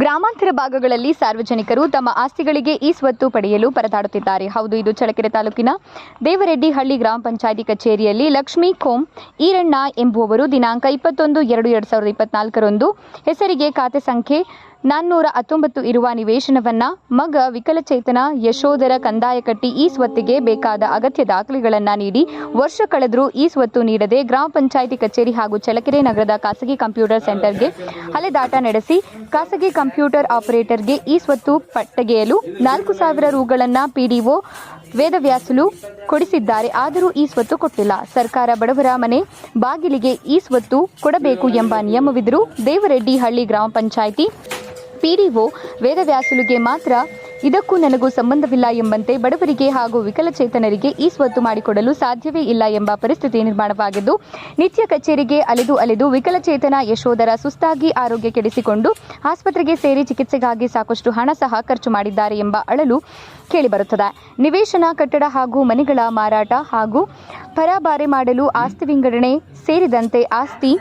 ಗ್ರಾಮಾಂತರ ಭಾಗಗಳಲ್ಲಿ ಸಾರ್ವಜನಿಕರು ತಮ್ಮ ಆಸ್ತಿಗಳಿಗೆ ಈ ಸ್ವತ್ತು ಪಡೆಯಲು ಪರದಾಡುತ್ತಿದ್ದಾರೆ. ಹೌದು, ಇದು ಚಳಕೆರೆ ತಾಲೂಕಿನ ದೇವರೆಡ್ಡಿಹಳ್ಳಿ ಗ್ರಾಮ ಪಂಚಾಯಿತಿ ಕಚೇರಿಯಲ್ಲಿ ಲಕ್ಷ್ಮೀ ಖೋಂ ಈರಣ್ಣ ಎಂಬುವವರು ದಿನಾಂಕ ಇಪ್ಪತ್ತೊಂದು ಎರಡು ಎರಡು ಸಾವಿರದ ಇಪ್ಪತ್ನಾಲ್ಕರಂದು ಹೆಸರಿಗೆ ಖಾತೆ ಸಂಖ್ಯೆ ನಾನ್ನೂರ ಹತ್ತೊಂಬತ್ತು ಇರುವ ನಿವೇಶನವನ್ನ ಮಗ ವಿಕಲಚೇತನ ಯಶೋಧರ ಕಂದಾಯ ಕಟ್ಟಿ ಈ ಸ್ವತ್ತಿಗೆ ಬೇಕಾದ ಅಗತ್ಯ ದಾಖಲೆಗಳನ್ನು ನೀಡಿ ವರ್ಷ ಕಳೆದರೂ ಈ ಸ್ವತ್ತು ನೀಡದೆ ಗ್ರಾಮ ಪಂಚಾಯಿತಿ ಕಚೇರಿ ಹಾಗೂ ಚಳ್ಳಕೆರೆ ನಗರದ ಖಾಸಗಿ ಕಂಪ್ಯೂಟರ್ ಸೆಂಟರ್ಗೆ ಅಲೆದಾಟ ನಡೆಸಿ ಖಾಸಗಿ ಕಂಪ್ಯೂಟರ್ ಆಪರೇಟರ್ಗೆ ಈ ಸ್ವತ್ತು ಪಟ್ಟಗೆಯಲು ನಾಲ್ಕು ಸಾವಿರ ರುಗಳನ್ನು ಪಿಡಿಒ ವೇದವ್ಯಾಸಲು ಕೊಡಿಸಿದ್ದಾರೆ. ಆದರೂ ಈ ಸ್ವತ್ತು ಕೊಟ್ಟಿಲ್ಲ. ಸರ್ಕಾರ ಬಡವರ ಮನೆ ಬಾಗಿಲಿಗೆ ಈ ಸ್ವತ್ತು ಕೊಡಬೇಕು ಎಂಬ ನಿಯಮವಿದ್ದರೂ ದೇವರೆಡ್ಡಿ ಹಳ್ಳಿ ಗ್ರಾಮ ಪಂಚಾಯಿತಿ ಪಿಡಿಒ ವೇದವ್ಯಾಸುಲುಗೆ ಮಾತ್ರ ಇದಕ್ಕೂ ನನಗೂ ಸಂಬಂಧವಿಲ್ಲ ಎಂಬಂತೆ ಬಡವರಿಗೆ ಹಾಗೂ ವಿಕಲಚೇತನರಿಗೆ ಈ ಸ್ವತ್ತು ಮಾಡಿಕೊಡಲು ಸಾಧ್ಯವೇ ಇಲ್ಲ ಎಂಬ ಪರಿಸ್ಥಿತಿ ನಿರ್ಮಾಣವಾಗಿದ್ದು, ನಿತ್ಯ ಕಚೇರಿಗೆ ಅಲೆದು ಅಲೆದು ವಿಕಲಚೇತನ ಯಶೋಧರ ಸುಸ್ತಾಗಿ ಆರೋಗ್ಯ ಕೆಡಿಸಿಕೊಂಡು ಆಸ್ಪತ್ರೆಗೆ ಸೇರಿ ಚಿಕಿತ್ಸೆಗಾಗಿ ಸಾಕಷ್ಟು ಹಣ ಸಹ ಖರ್ಚು ಮಾಡಿದ್ದಾರೆ ಎಂಬ ಅಳಲು ಕೇಳಿಬರುತ್ತದೆ. ನಿವೇಶನ, ಕಟ್ಟಡ ಹಾಗೂ ಮನೆಗಳ ಮಾರಾಟ ಹಾಗೂ ಪರಾಬಾರೆ ಮಾಡಲು ಆಸ್ತಿ ವಿಂಗಡಣೆ ಸೇರಿದಂತೆ ಆಸ್ತಿ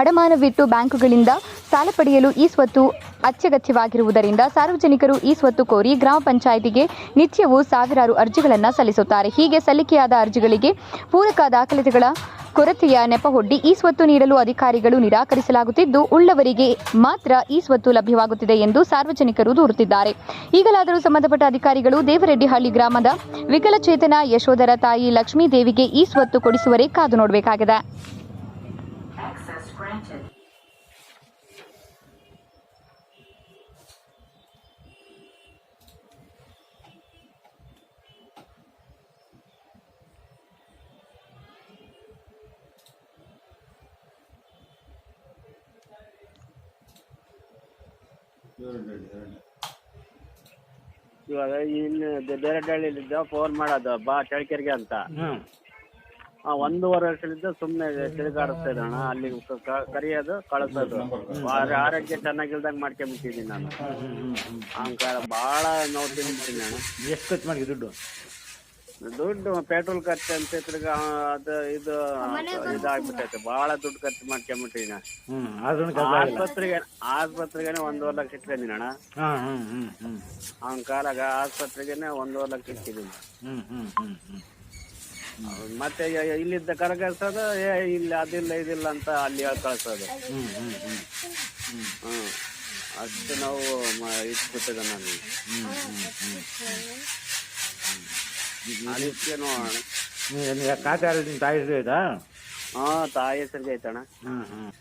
ಅಡಮಾನವಿಟ್ಟು ಬ್ಯಾಂಕುಗಳಿಂದ ಸಾಲ ಪಡೆಯಲು ಈ ಸ್ವತ್ತು ಅತ್ಯಗತ್ಯವಾಗಿರುವುದರಿಂದ ಸಾರ್ವಜನಿಕರು ಈ ಸ್ವತ್ತು ಕೋರಿ ಗ್ರಾಮ ಪಂಚಾಯಿತಿಗೆ ನಿತ್ಯವೂ ಸಾವಿರಾರು ಅರ್ಜಿಗಳನ್ನು ಸಲ್ಲಿಸುತ್ತಾರೆ. ಹೀಗೆ ಸಲ್ಲಿಕೆಯಾದ ಅರ್ಜಿಗಳಿಗೆ ಪೂರಕ ದಾಖಲೆಗಳ ಕೊರತೆಯ ನೆಪಹೊಡ್ಡಿ ಈ ಸ್ವತ್ತು ನೀಡಲು ಅಧಿಕಾರಿಗಳು ನಿರಾಕರಿಸಲಾಗುತ್ತಿದ್ದು, ಉಳ್ಳವರಿಗೆ ಮಾತ್ರ ಈ ಸ್ವತ್ತು ಲಭ್ಯವಾಗುತ್ತಿದೆ ಎಂದು ಸಾರ್ವಜನಿಕರು ದೂರುತ್ತಿದ್ದಾರೆ. ಈಗಲಾದರೂ ಸಂಬಂಧಪಟ್ಟ ಅಧಿಕಾರಿಗಳು ದೇವರೆಡ್ಡಿಹಳ್ಳಿ ಗ್ರಾಮದ ವಿಕಲಚೇತನ ಯಶೋಧರ ತಾಯಿ ಲಕ್ಷ್ಮೀದೇವಿಗೆ ಈ ಸ್ವತ್ತು ಕೊಡಿಸುವರೇ ಕಾದು ನೋಡಬೇಕಾಗಿದೆ. Granted. ಇವಾಗ ಇಲ್ಲಿ ಬೇರೆಡಳ್ಳಿಲಿದ್ದ ಫೋನ್ ಮಾಡೋದು ಬಾ ಚಳ್ಳಕೆರೆಗೆ ಅಂತ ಹ್ಮ್ ಆ, ಒಂದೂವರೆ ವರ್ಷದಿಂದ ಸುಮ್ಮನೆ ತಿರುಗಾಡಿಸ್ತಾ ಇದ್ದಣ್ಣ ಅಲ್ಲಿ ಕ- ಕ- ಕರೆಯೋದು ಕಳಿಸೋದು. ಆದ್ರೆ ಆರೋಗ್ಯ ಚೆನ್ನಾಗಿಲ್ದಂಗೆ ಮಾಡ್ಕೊಂಬಿಟ್ಟಿದ್ದೀನಿ ನಾನು. ಅಹಂಕಾರ ಭಾಳ ನೋವು ತಿಂದಿದ್ದೀನಿ ಅಣ್ಣ ಎಷ್ಟು ಖರ್ಚು ಮಾಡಿ ದುಡ್ಡು? ದುಡ್ಡು ಪೆಟ್ರೋಲ್ ಖರ್ಚು ಅಂತ ತಿರ್ಗಾ ಅದು ಇದು ಇದಾಗ್ಬಿಟ್ಟೈತೆ. ಭಾಳ ದುಡ್ಡು ಖರ್ಚು ಮಾಡ್ಕೊಂಬಿಟ್ಟಿದ್ದೀನಿ ಕೆಲಸ ಆಗಿಲ್ಲ. ಆಸ್ಪತ್ರೆಗೆ ಆಸ್ಪತ್ರೆಗೆ ಒಂದೂವರೆ ಲಕ್ಷ ಇಟ್ಕೊಂಡಿನ ಅಣ್ಣ. ಹಾಂ ಆಸ್ಪತ್ರೆಗೆನೆ ಅವ್ನ ಕಾಲಾಗ ಆಸ್ಪತ್ರೆಗೆ ಒಂದೂವರೆ ಲಕ್ಷ ಇಟ್ಟಿದ್ದೀನಿ ಹ್ಮ್ ಹ್ಮ್ ಹ್ಮ್ ಹ್ಮ್. ಮತ್ತೆ ಇಲ್ಲಿದ್ದ ಕರಗಿಸೋದು ಏ ಇಲ್ಲಿ ಅದಿಲ್ಲ ಇದಿಲ್ಲ ಅಂತ ಅಲ್ಲಿ ಹೇಳ್ ಕಳ್ಸೋದು? ಹ್ಮ್ ಅಷ್ಟು ನಾವು ಇಟ್ಬಿಟ್ಟಿದೆ ನಾನು ಅದಕ್ಕೆ ನೋಡೋಣ. ಖಾತೆ ನಿಮ್ಮ ತಾಯಿ ಹೆಸರು ಹಾ ತಾಯಿ ಹೆಸರಿಗೆ ಐತಣ್ಣ. ಹ್ಮ್ ಹ್ಮ್.